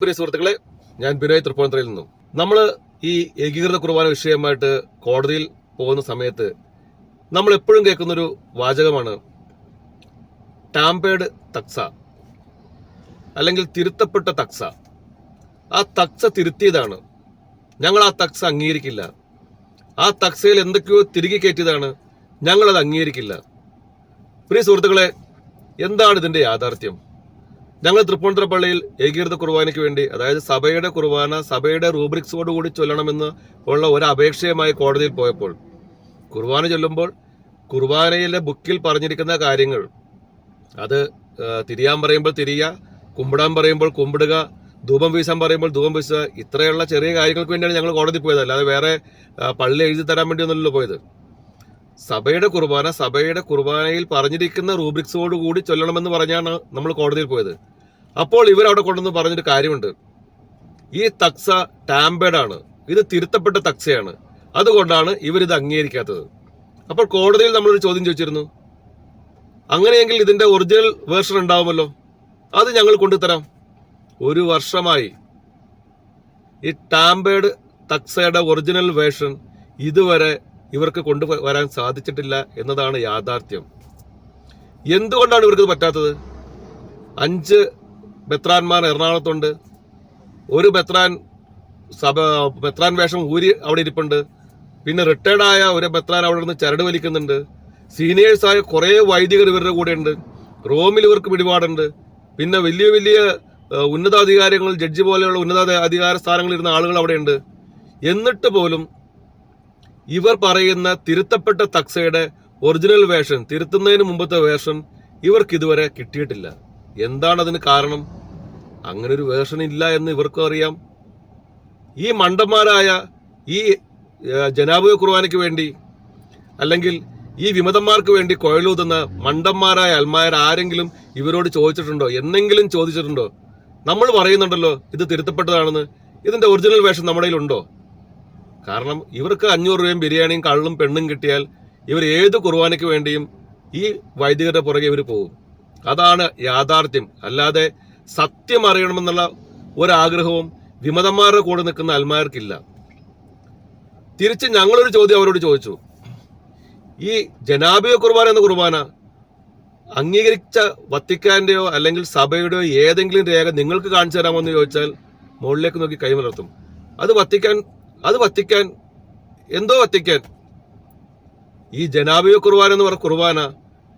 പ്രിയ സുഹൃത്തുക്കളെ ഞാൻ ബിനോയ് തൃപ്പൂണിത്തുറയിൽ നിന്നും. നമ്മൾ ഈ ഏകീകൃത കുർബാന വിഷയമായിട്ട് കോടതിയിൽ പോകുന്ന സമയത്ത് നമ്മൾ എപ്പോഴും കേൾക്കുന്നൊരു വാചകമാണ് ടാമ്പേഡ് തക്സ അല്ലെങ്കിൽ തിരുത്തപ്പെട്ട തക്സ. ആ തക്സ തിരുത്തിയതാണ്. ഞങ്ങൾ ആ തക്സ അംഗീകരിക്കില്ല. ആ തക്സയിൽ എന്തൊക്കെയോ തിരികെ കയറ്റിയതാണ് ഞങ്ങളത് അംഗീകരിക്കില്ല. പ്രിയ സുഹൃത്തുക്കളെ എന്താണ് ഇതിന്റെ യാഥാർത്ഥ്യം? ഞങ്ങൾ തൃപ്പൂണിത്തുറ പള്ളിയിൽ ഏകീകൃത കുർബാനയ്ക്ക് വേണ്ടി അതായത് സഭയുടെ കുർബാന സഭയുടെ റൂബ്രിക്സോട് കൂടി ചൊല്ലണമെന്ന് ഉള്ള ഒരു അപേക്ഷയുമായി കോടതിയിൽ പോയപ്പോൾ കുർബാന ചൊല്ലുമ്പോൾ കുർബാനയിലെ ബുക്കിൽ പറഞ്ഞിരിക്കുന്ന കാര്യങ്ങൾ അത് തിരിയാൻ പറയുമ്പോൾ തിരിയുക കുമ്പിടാൻ പറയുമ്പോൾ കുമ്പിടുക ധൂപം വീശാൻ പറയുമ്പോൾ ധൂപം വീശുക ഇത്രയുള്ള ചെറിയ കാര്യങ്ങൾക്ക് വേണ്ടിയാണ് ഞങ്ങൾ കോടതി പോയത്. അല്ലാതെ വേറെ പള്ളി എഴുതി തരാൻ വേണ്ടിയൊന്നുമല്ലോ പോയത്. സഭയുടെ കുർബാന സഭയുടെ കുർബാനയിൽ പറഞ്ഞിരിക്കുന്ന റൂബ്രിക്സോട് കൂടി ചൊല്ലണമെന്ന് പറഞ്ഞാണ് നമ്മൾ കോടതിയിൽ പോയത്. അപ്പോൾ ഇവരവിടെ കൊണ്ടുവന്ന് പറഞ്ഞൊരു കാര്യമുണ്ട്. ഈ തക്സ ടാമ്പേഡാണ്. ഇത് തിരുത്തപ്പെട്ട തക്സയാണ്. അതുകൊണ്ടാണ് ഇവരിത് അംഗീകരിക്കാത്തത്. അപ്പോൾ കോടതിയിൽ നമ്മളൊരു ചോദ്യം ചോദിച്ചിരുന്നു. അങ്ങനെയെങ്കിൽ ഇതിന്റെ ഒറിജിനൽ വേർഷൻ ഉണ്ടാവുമല്ലോ. അത് ഞങ്ങൾ കൊണ്ടുതരാം ഒരു വർഷമായി ഈ ടാമ്പേഡ് തക്സയുടെ ഒറിജിനൽ വേർഷൻ ഇതുവരെ ഇവർക്ക് കൊണ്ടുവരാൻ സാധിച്ചിട്ടില്ല എന്നതാണ് യാഥാർത്ഥ്യം. എന്തുകൊണ്ടാണ് ഇവർക്ക് പറ്റാത്തത്? അഞ്ച് ബെത്രാന്മാർ എറണാകുളത്തുണ്ട്. ഒരു ബെത്രാൻ സഭ ബെത്രാൻ വേഷം ഊരി അവിടെ ഇരിപ്പുണ്ട്. പിന്നെ റിട്ടയർഡായ ഒരു ബെത്രാൻ അവിടെ നിന്ന് ചരട് വലിക്കുന്നുണ്ട്. സീനിയേഴ്സായ കുറേ വൈദികർ ഇവരുടെ കൂടെ ഉണ്ട്. റോമിൽ ഇവർക്ക് പിടിപാടുണ്ട്. പിന്നെ വലിയ വലിയ ഉന്നതാധികാരങ്ങൾ ജഡ്ജി പോലെയുള്ള ഉന്നത അധികാര സ്ഥാനങ്ങളിൽ ഇരുന്ന ആളുകൾ അവിടെയുണ്ട് എന്നിട്ട് പോലും ഇവർ പറയുന്ന തിരുത്തപ്പെട്ട തക്സയുടെ ഒറിജിനൽ വേഷൻ തിരുത്തുന്നതിന് മുമ്പത്തെ വേഷൻ ഇവർക്ക് ഇതുവരെ കിട്ടിയിട്ടില്ല. എന്താണ് അതിന് കാരണം? അങ്ങനെ ഒരു വേർഷൻ ഇല്ല എന്ന് ഇവർക്കും അറിയാം. ഈ മണ്ടന്മാരായ ഈ ജനാബ് കുർബാനയ്ക്ക് വേണ്ടി അല്ലെങ്കിൽ ഈ വിമതന്മാർക്ക് വേണ്ടി കൊയലൂതുന്ന മണ്ടന്മാരായ അൽമാർ ആരെങ്കിലും ഇവരോട് ചോദിച്ചിട്ടുണ്ടോ? എന്നെങ്കിലും ചോദിച്ചിട്ടുണ്ടോ? നമ്മൾ പറയുന്നുണ്ടല്ലോ ഇത് തിരുത്തപ്പെട്ടതാണെന്ന്. ഇതിന്റെ ഒറിജിനൽ വേഷം നമ്മുടെ കയ്യിലുണ്ടോ കാരണം ഇവർക്ക് അഞ്ഞൂറ് രൂപയും ബിരിയാണിയും കള്ളും പെണ്ണും കിട്ടിയാൽ ഇവർ ഏത് കുർബാനയ്ക്ക് വേണ്ടിയും ഈ വൈദികരുടെ പുറകെ ഇവർ പോകും. അതാണ് യാഥാർത്ഥ്യം. അല്ലാതെ സത്യം അറിയണമെന്നുള്ള ഒരാഗ്രഹവും വിമതന്മാരുടെ കൂടെ നിൽക്കുന്ന അൽമാർക്കില്ല തിരിച്ച് ഞങ്ങളൊരു ചോദ്യം അവരോട് ചോദിച്ചു. ഈ ജനാബിയ കുർബാന എന്ന കുർബാന അംഗീകരിച്ച വത്തിക്കാന്റെയോ അല്ലെങ്കിൽ സഭയുടെയോ ഏതെങ്കിലും രേഖ നിങ്ങൾക്ക് കാണിച്ചു തരാമോ എന്ന് ചോദിച്ചാൽ മുകളിലേക്ക് നോക്കി കൈമലർത്തും അത് വത്തിക്കാൻ അത് വത്തിക്കാൻ എന്തോ വത്തിക്കാൻ. ഈ ജനാബിയ കുർബാന എന്ന് പറഞ്ഞ കുർബാന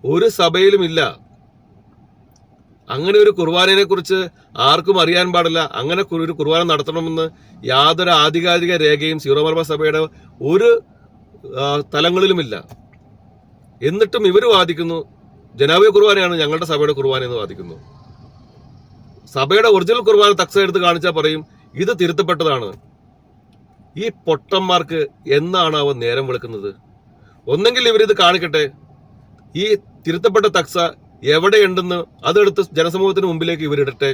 ഒരു സഭയിലും ഇല്ല. അങ്ങനെ ഒരു കുർബാനയെ കുറിച്ച് ആർക്കും അറിയാൻ പാടില്ല. അങ്ങനെ ഒരു കുർബാന നടത്തണമെന്ന് യാതൊരു ആധികാരിക രേഖയും സീറോ മലബാർ സഭയുടെ ഒരു തലങ്ങളിലുമില്ല. എന്നിട്ടും ഇവർ വാദിക്കുന്നു ജനാബിയ കുർബാനയാണ് ഞങ്ങളുടെ സഭയുടെ കുർബാന എന്ന് വാദിക്കുന്നു. സഭയുടെ ഒറിജിനൽ കുർബാന തക്സ എടുത്ത് കാണിച്ചാൽ പറയും ഇത് തിരുത്തപ്പെട്ടതാണ്. ഈ പൊട്ടന്മാർക്ക് എന്നാണ് അവ നേരം വെളുക്കുന്നത്? ഒന്നെങ്കിൽ ഇവരിത് കാണിക്കട്ടെ. ഈ തിരുത്തപ്പെട്ട തക്സ എവിടെയുണ്ടെന്ന് അതെടുത്ത് ജനസമൂഹത്തിന് മുമ്പിലേക്ക് ഇവരിടട്ടെ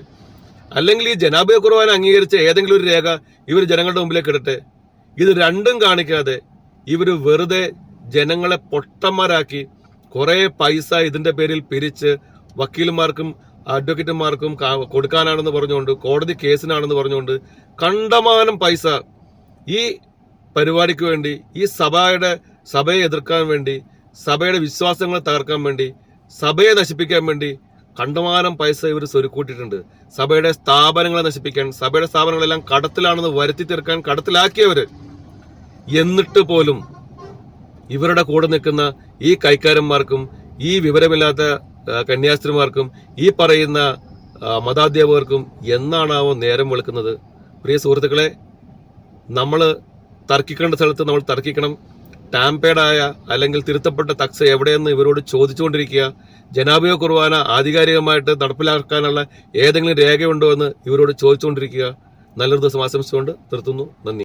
അല്ലെങ്കിൽ ഈ ജനാബിയ കുറവാൻ അംഗീകരിച്ച ഏതെങ്കിലും ഒരു രേഖ ഇവർ ജനങ്ങളുടെ മുമ്പിലേക്ക് ഇടട്ടെ. ഇത് രണ്ടും കാണിക്കാതെ ഇവർ വെറുതെ ജനങ്ങളെ പൊട്ടന്മാരാക്കി കുറേ പൈസ ഇതിന്റെ പേരിൽ പിരിച്ച് വക്കീലുമാർക്കും അഡ്വക്കേറ്റുമാർക്കും കൊടുക്കാനാണെന്ന് പറഞ്ഞുകൊണ്ട് കോടതി കേസിനാണെന്ന് പറഞ്ഞുകൊണ്ട് കണ്ടമാനം പൈസ ഈ പരിപാടിക്ക് വേണ്ടി ഈ സഭയുടെ സഭയെ എതിർക്കാൻ വേണ്ടി സഭയുടെ വിശ്വാസങ്ങളെ തകർക്കാൻ വേണ്ടി സഭയെ നശിപ്പിക്കാൻ വേണ്ടി കണ്ടമാനം പൈസ ഇവർ സ്വരുക്കൂട്ടിയിട്ടുണ്ട്. സഭയുടെ സ്ഥാപനങ്ങളെ നശിപ്പിക്കാൻ സഭയുടെ സ്ഥാപനങ്ങളെല്ലാം കടത്തിലാണെന്ന് വരുത്തി തീർക്കാൻ കടത്തിലാക്കിയവര് എന്നിട്ട് പോലും ഇവരുടെ കൂടെ നിൽക്കുന്ന ഈ കൈക്കാരന്മാർക്കും ഈ വിവരമില്ലാത്ത കന്യാസ്ത്രീമാർക്കും ഈ പറയുന്ന മതാധ്യാപകർക്കും എന്നാണാവോ നേരം വെളുക്കുന്നത്. പ്രിയ സുഹൃത്തുക്കളെ നമ്മൾ തർക്കിക്കേണ്ട സ്ഥലത്ത് നമ്മൾ തർക്കിക്കണം. ടാമ്പേഡായ അല്ലെങ്കിൽ തിരുത്തപ്പെട്ട തക്സ എവിടെയെന്ന് ഇവരോട് ചോദിച്ചുകൊണ്ടിരിക്കുക. ജനാബിയ കുർബാന ആധികാരികമായിട്ട് നടപ്പിലാക്കാനുള്ള ഏതെങ്കിലും രേഖയുണ്ടോ എന്ന് ഇവരോട് ചോദിച്ചുകൊണ്ടിരിക്കുക. നല്ലൊരു ദിവസം ആശംസിച്ചുകൊണ്ട് നിർത്തുന്നു. നന്ദി.